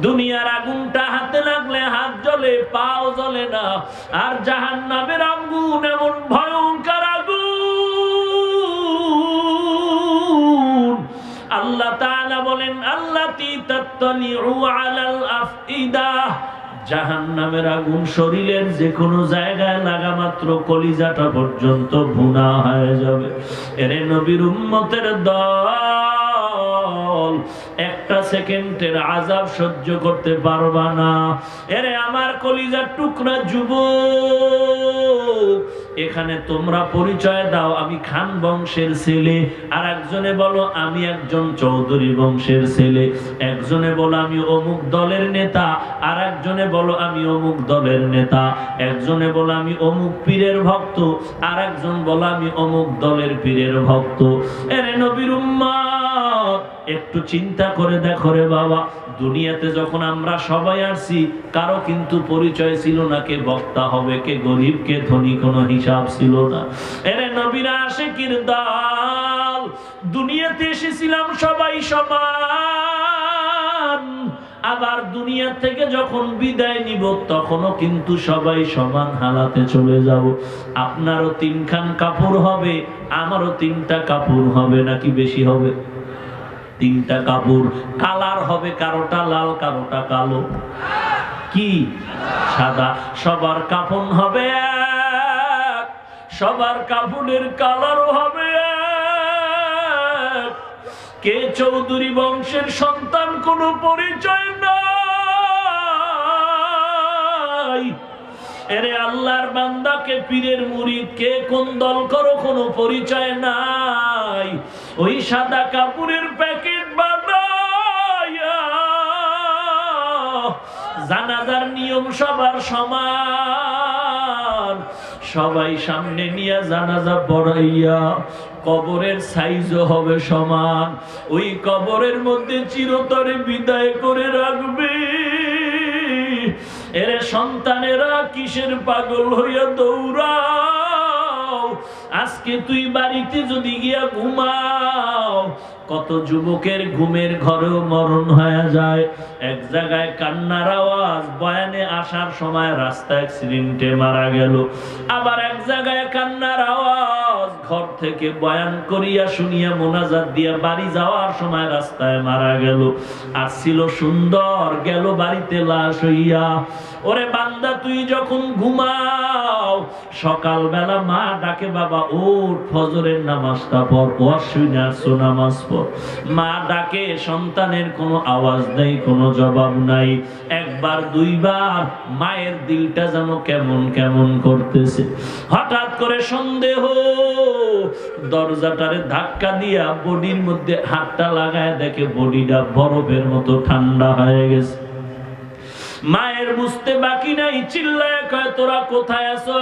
দুনিয়ার আগুনটা হাতে লাগলে হাত জ্বলে, পাও জ্বলে না। আর জাহান নামের আগুন এমন ভয়ঙ্কর আগুন। আল্লাহ তাআলা বলেন, আল্লাতি তাত্তালিউ আলাল আফইদাহ জাহান্নামের আগুন শরীরের যে কোনো জায়গায় লাগা মাত্র কলিজাটা পর্যন্ত ভুনা হয়ে যাবে। এরে নবীর উম্মতের দল। একটা সেকেন্ডের আজাব সহ্য করতে পারবা না। এরে আমার কলিজার টুকরা যুবক, এখানে তোমরা পরিচয় দাও, আমি খান বংশের ছেলে। আর একজনে বলো, আমি একজন চৌধুরী বংশের ছেলে। একজনে বলো, আমি অমুক দলের নেতা। আর একজনে বলো, আমি অমুক দলের নেতা। একজনে বলো, আমি অমুক পীরের ভক্ত। আর একজন বলো, আমি অমুক দলের পীরের ভক্ত। এরে নবীর উম্মত একটু চিন্তা করে দেখো রে বাবা। দুনিয়াতে যখন আমরা সবাই আসছি কারও কিন্তু পরিচয় ছিল না কে বক্তা হবে, কে গরিব, কে ধনী, কোনো হিসাব ছিল না। এরে নবীরা আসে কির দাল দুনিয়াতে এসেছিলাম সবাই সমান। আবার দুনিয়া থেকে যখন বিদায় নিব, তখনও কিন্তু সবাই সমান হালাতে চলে যাব। আপনারও তিনখান কাপড় হবে, আমারও তিনটা কাপড় হবে, নাকি বেশি হবে? তিনটা কাপড়, কালার হবে কারোটা লাল, কারোটা কালো। কি? সাদা। সবার কাপড় হবে সবার কাপড়ের কালারও হবে কে চৌধুরী বংশের সন্তান কোনো পরিচয় নাই? এরে আল্লাহর বান্দাকে পীরের মুরিদ কে কোন দল করো কোনো পরিচয় নাই? ওই সাদা কাপড়ের প্যাকেট বানায়া জানাজার নিয়ম সবার সমান। সবাই সামনে নিয়ে জানাজা পড়াইয়া কবরের সাইজও হবে সমান। ওই কবরের মধ্যে চিরতরে বিদায় করে রাখবে। এরে সন্তানেরা কিসের পাগল হইয়া দৌড়াও আজকে তুই বাড়িতে যদি গিয়া ঘুমাও, কত যুবকের ঘুমের ঘরেও মরণ হয়ে যায়। এক জায়গায় কান্নার আওয়াজ, বয়ানে আসার সময় রাস্তায় অ্যাক্সিডেন্টে মারা গেল। আবার এক জায়গায় কান্নার আওয়াজ ঘর থেকে বয়ান করিয়া শুনিয়া মোনাজাত দিয়া বাড়ি যাওয়ার সময় রাস্তায় মারা গেল। আর ছিল সুন্দর, গেল বাড়িতে লাশ হইয়া। ওরে বান্দা, তুই যখন ঘুমাও, সকালবেলা মা ডাকে, বাবা ওঠ ফজরের নামাজটা পর ওয়াশুনার নামাজ পর মা ডাকে, সন্তানের কোনো আওয়াজ নেই, কোনো জবাব নাই। একবার, দুইবার, মায়ের দিলটা যেন কেমন কেমন করতেছে। হঠাৎ করে সন্দেহ দরজাটারে ধাক্কা দিয়া বডির মধ্যে হাতটা লাগায় দেখে বডিটা বরফের মতো ঠান্ডা হয়ে গেছে। মায়ের বুঝতে বাকি নাই, চিল্লায় কয়, তোরা কোথায় আছো?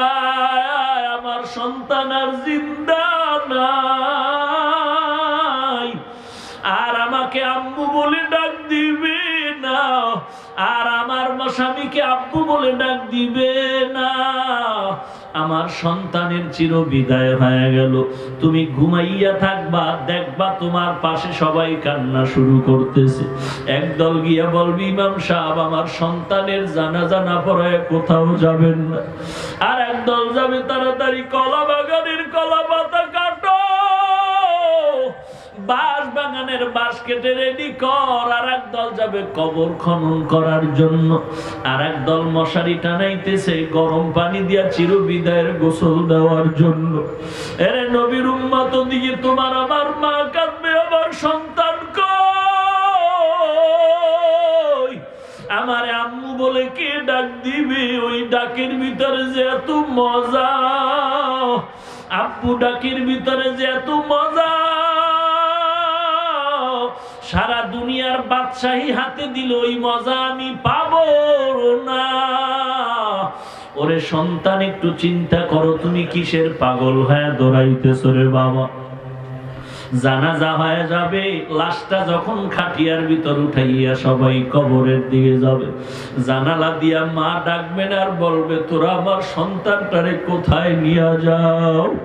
আমার সন্তান আর জিন্দা নাই। আর আমাকে আম্মু বলে ডাক দিবে না আর আমার স্বামীকে আব্বু বলে ডাক দিবে না। আমার সন্তানের চির বিদায় হয়ে গেল। তুমি ঘুমাইয়া থাকবা, দেখবা তোমার পাশে সবাই কান্না শুরু করতেছে। একদল গিয়া বলবি, ইমাম সাহেব, আমার সন্তানের জানাজা না পড়ায় কোথাও যাবেন না। আর একদল যাবে তাড়াতাড়ি কলা বাগানের কলা পাতা বাঁশ বাগানের বাঁশ কেটে রেডি কর আর দল যাবে কবর খনন করার জন্য। আর দল মশারি টানাইতেছে, গরম পানি দিয়া চির বিদায়ের গোসল দেওয়ার জন্য। এরে নবীর তোমার আমার মা কাঁদবে, আমার সন্তান আমার আম্মু বলে কে ডাক দিবে? ওই ডাকের ভিতরে যে এত মজা। আব্বু ডাকের ভিতরে যে এত মজা। সারা দুনিয়ার বাদশাহী হাতে দিল ওই মজা আমি পাবো না। ওরে সন্তান, একটু চিন্তা করো, তুমি কিসের পাগল? হয়ে, দৌড়াইতেছ রে বাবা। জানাজা হয়ে যাবে, লাশটা যখন খাটিয়ার ভিতর উঠাইয়া সবাই কবরের দিকে যাবে। জানালা দিয়া মা ডাকবেন আর বলবে, তোরা আমার সন্তানটারে কোথায় নিয়ে যাও?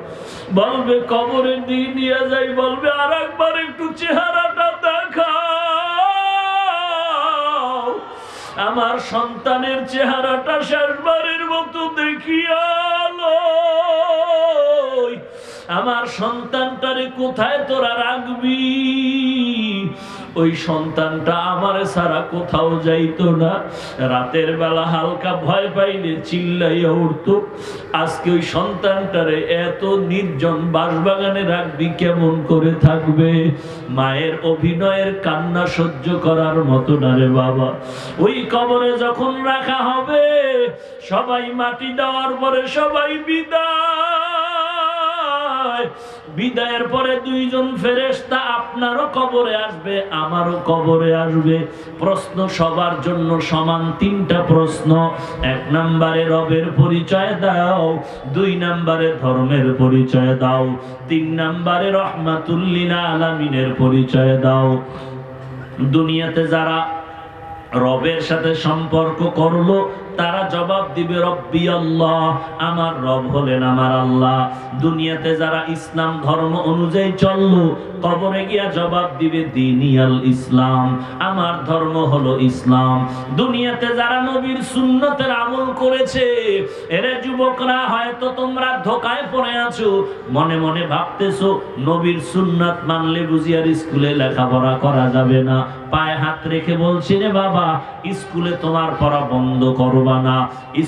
বলবে, কবরের দিকে নিয়ে যাই। বলবে আর একবার একটু চেহারাটা দেখাও আমার সন্তানের চেহারাটা শেষবারের মতো দেখিয়ালো আমার সন্তানটারে কোথায় তোরা রাখবি? ওই সন্তানটা আমার ছাড়া কোথাও যাইতো না। রাতের বেলা হালকা ভয় পাইলে চিল্লাইয়া উঠতো, আজকে ওই সন্তানটারে এত নির্জন বাসবাগানে রাখবি কেমন করে থাকবে? মায়ের অভিনয়ের কান্না সহ্য করার মতো না রে বাবা। ওই কবরে যখন রাখা হবে, সবাই মাটি দেওয়ার পরে সবাই বিদায়। বিদায়ের পরে দুইজন ফেরেশতা আপনারও কবরে আসবে, আমারও কবরে আসবে। প্রশ্ন সবার জন্য সমান তিনটা প্রশ্ন। এক নম্বরে রবের পরিচয় দাও, দুই নম্বরে ধর্মের পরিচয় দাও, তিন নম্বরে রহমাতুল্লিল আলামিনের পরিচয় দাও। দুনিয়াতে যারা রবের সাথে সম্পর্ক করল তারা জবাব দিবে, রব্বি আল্লাহ, আমার রব হলেন আমার আল্লাহ। দুনিয়াতে যারা ইসলাম ধর্ম অনুযায়ী চলল, কবরে গিয়া জবাব দিবে দিনিয়াল ইসলাম, আমার ধর্ম হলো ইসলাম। দুনিয়াতে যারা নবীর সুন্নতের আমল করেছে, এরে যুবকরা, হয়তো তোমরা ধোকায় পড়ে আছো। মনে মনে ভাবতেছো, নবীর সুন্নাত মানলে বুঝি আর স্কুলে লেখাপড়া করা যাবে না। পায়ে হাত রেখে বলছি, রে বাবা, স্কুলে তোমার পড়া বন্ধ করবা না।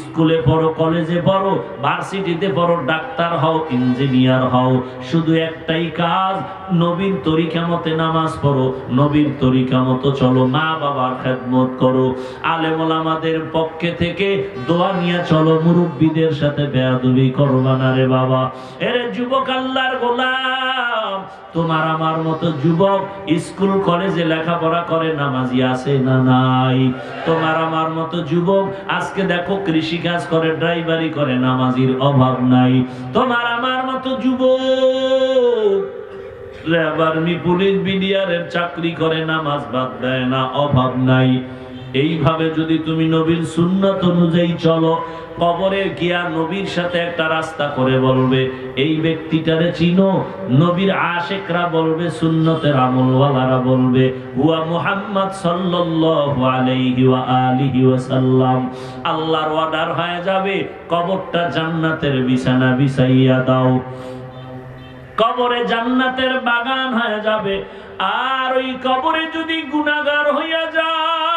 স্কুলে পড়ো, কলেজে পড়ো, ভার্সিটিতে পড়ো, ডাক্তার হও, ইঞ্জিনিয়ার হও। শুধু একটাই কাজ নবীর তরিকা মতে নামাজ পড়ো। নবীর তরিকা মতো চলো, মা বাবার খেদমত করো। আলেমল আমাদের পক্ষে থেকে দোয়া নিয়ে চলো, মুরব্বীদের সাথে বেয়াদবি করবা না রে বাবা। এরে যুবক আল্লাহর গোলাম, তোমার আমার মতো যুবক স্কুল, কলেজে লেখাপড়া করে নামাজি আছে না নাই? তোমার আমার মতো যুবক, আজকে দেখো কৃষি কাজ করে, ড্রাইভারি করে, নামাজির অভাব নাই। তোমার আমার মতো যুবক, লেবারমি পুলিশ বিডিআরের চাকরি করে, নামাজ বাদ দেয় না, অভাব নাই। এইভাবে যদি তুমি নবীর সুন্নত অনুযায়ী চলো, কবরে গিয়া নবীর সাথে একটা রাস্তা করে বলবে, এই ব্যক্তিটারে চিনো? নবীর আশেকরা বলবে, সুন্নতের আমলওয়ালারা বলবে, হুয়া মুহাম্মদ সাল্লাল্লাহু আলাইহি ওয়া আলিহি ওয়া সাল্লাম আল্লাহর অর্ডার হয়ে যাবে, কবরটা জান্নাতের বিছানা বিছাইয়া দাও। কবরে জান্নাতের বাগান হয়ে যাবে, আর ওই কবরে যদি গুনাগার হইয়া যাও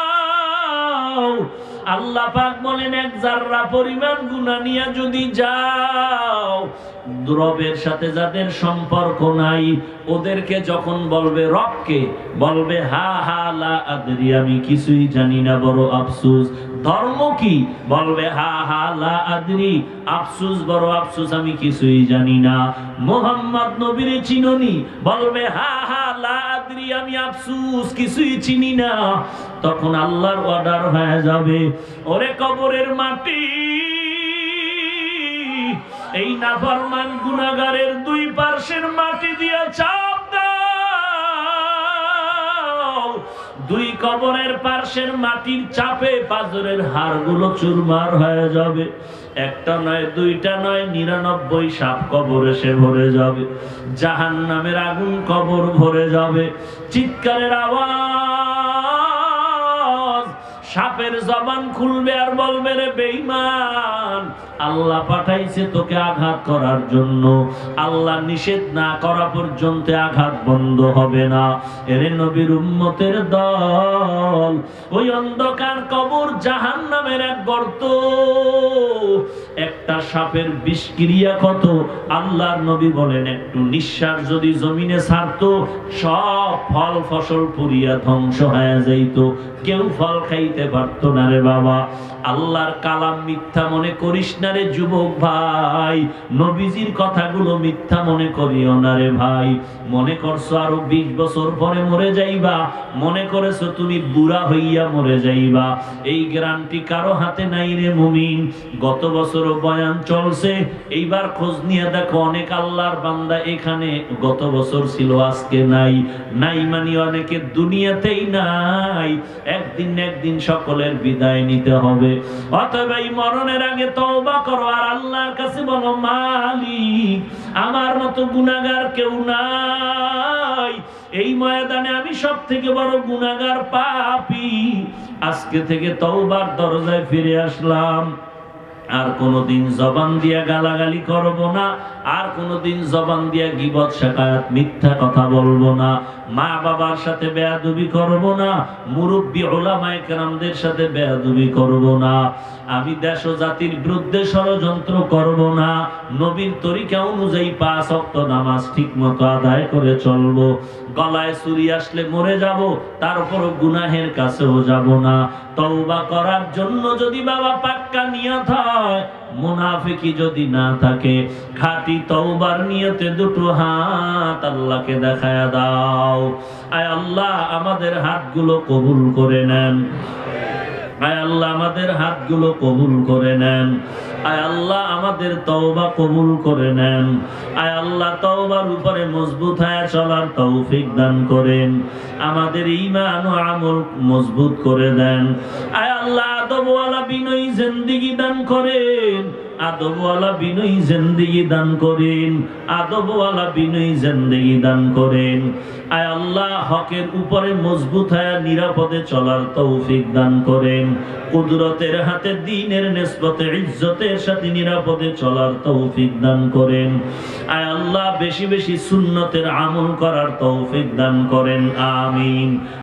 আল্লাহ পাক বলেন এক জাররা পরিমাণ গুনা নিয়ে যদি যাও রবের সাথে যাদের সম্পর্ক নাই, ওদেরকে যখন বলবে রবকে, বলবে, হা হা, লা আদরি, আমি কিছুই জানি না, বড় আফসুস। ধর্ম কি? বলবে, হা হা, লা আদরি, আফসুস, বড় আফসুস, আমি কিছুই জানি না। মোহাম্মদ নবীর চিননি, বলবে, হা হা, লা আদরি, আমি আফসুস, কিছুই চিনি না। তখন আল্লাহর অর্ডার হয়ে যাবে। ওরে কবরের মাটি এই নাফরমান গুনাগারের দুই পার্শ্বের মাটি দিয়ে চাপ দাও। দুই কবরের পার্শ্বের মাটির চাপে পাজরের হাড়গুলো চুরমার হয়ে যাবে। একটা নয়, দুইটা নয়, নিরানব্বই সাপ কবর এসে ভরে যাবে। জাহান নামের আগুন কবর ভরে যাবে। চিৎকারের আওয়াজ সাপের জবান খুলবে আর বলবে, রে বেঈমান, আল্লাহ পাঠাইছে তোকে আঘাত করার জন্য। আল্লাহ নিষেধ না করা পর্যন্ত আঘাত বন্ধ হবে না। এরে নবীর উম্মতের দল, ওই অন্ধকার কবর জাহান নামের এক গর্ত। একটা সাপের বিষক্রিয়া কত? আল্লাহর নবী বলেন, একটু নিঃশ্বাস যদি জমিনে ছাড়তো, সব ফল ফসল পুরিয়া ধ্বংস হয়ে যাইত। কেউ ফল খাইতে পারতো না রে বাবা। আল্লাহর কালাম মিথ্যা মনে করিস না রে যুবক ভাই। নবীজির কথাগুলো মিথ্যা মনে করিও না রে ভাই। মনে করছ আরও বিশ বছর পরে মরে যাইবা? মনে করেছ তুমি বুড়া হইয়া মরে যাইবা? এই গ্রান্টি কারও হাতে নাই রে মুমিন। গত বছর বয়ান চলছে। এইবার খোঁজ নিয়ে দেখো, অনেক আল্লাহর বান্দা এখানে গত বছর ছিল, আজকে নাই। নাই মানে অনেকে দুনিয়াতেই নাই। একদিন একদিন একদিন সকলের বিদায় নিতে হবে। অতএব এই মরণের আগে তওবা করো, আর আল্লাহর কাছে বলো, মালিক, আমার মতো গুনাহগার কেউ নাই। এই ময়দানে আমি সব থেকে বড় গুনাহগার পাপী। আজকে থেকে তওবার দরজায় ফিরে আসলাম। আর কোনোদিন জবান দিয়া গালাগালি করব না, আর কোনোদিন জবান দিয়া গিবত শেখায়াত মিথ্যা কথা বলব না। মা বাবার সাথে বেয়াদুবি করব না, মুরব্বী ওলামায় কেরামদের সাথে বেয়াদুবি করব না। আমি দেশ জাতির বিরুদ্ধে ষড়যন্ত্র করব না। নবীর তরিকা অনুযায়ী পাঁচ অক্ত নামাজ ঠিক মতো আদায় করে চলবো। গলায় চুরি আসলে মরে যাব তারপর গুনাহের কাছেও যাব না। তওবা করার জন্য যদি বাবা পাক্কা নিয়ত হয় মুনাফিকি যদি না থাকে, খাঁটি তওবার নিয়তে দুটো হাত আল্লাহকে দেখায়া দাও। আয় আল্লাহ, আমাদের হাতগুলো কবুল করে নেন। আয় আল্লাহ, আমাদের হাতগুলো কবুল করে নেন। আয় আল্লাহ, আমাদের তওবা কবুল করে নেন। আয় আল্লাহ, তওবার উপরে মজবুত হয়ে চলার তৌফিক দান করেন। আমাদের ঈমান ও আমল মজবুত করে দেন। আয় আল্লাহ, আদবওয়ালা বিনয়ী জিন্দেগি দান করেন। আদবওয়ালা বিনয়ী জিন্দেগি দান করেন, আদবওয়ালা বিনয়ী জিন্দেগি দান করেন। আয় আল্লাহ, হকের উপরে মজবুত হয়ে নিরাপদে চলার তৌফিক দান করেন। কুদরতের হাতে দিনের নেসবতে, ইজ্জতের সাথে নিরাপদে চলার তৌফিক দান করেন। আয় আল্লাহ, বেশি বেশি সুন্নতের আমল করার তৌফিক দান করেন। আমিন।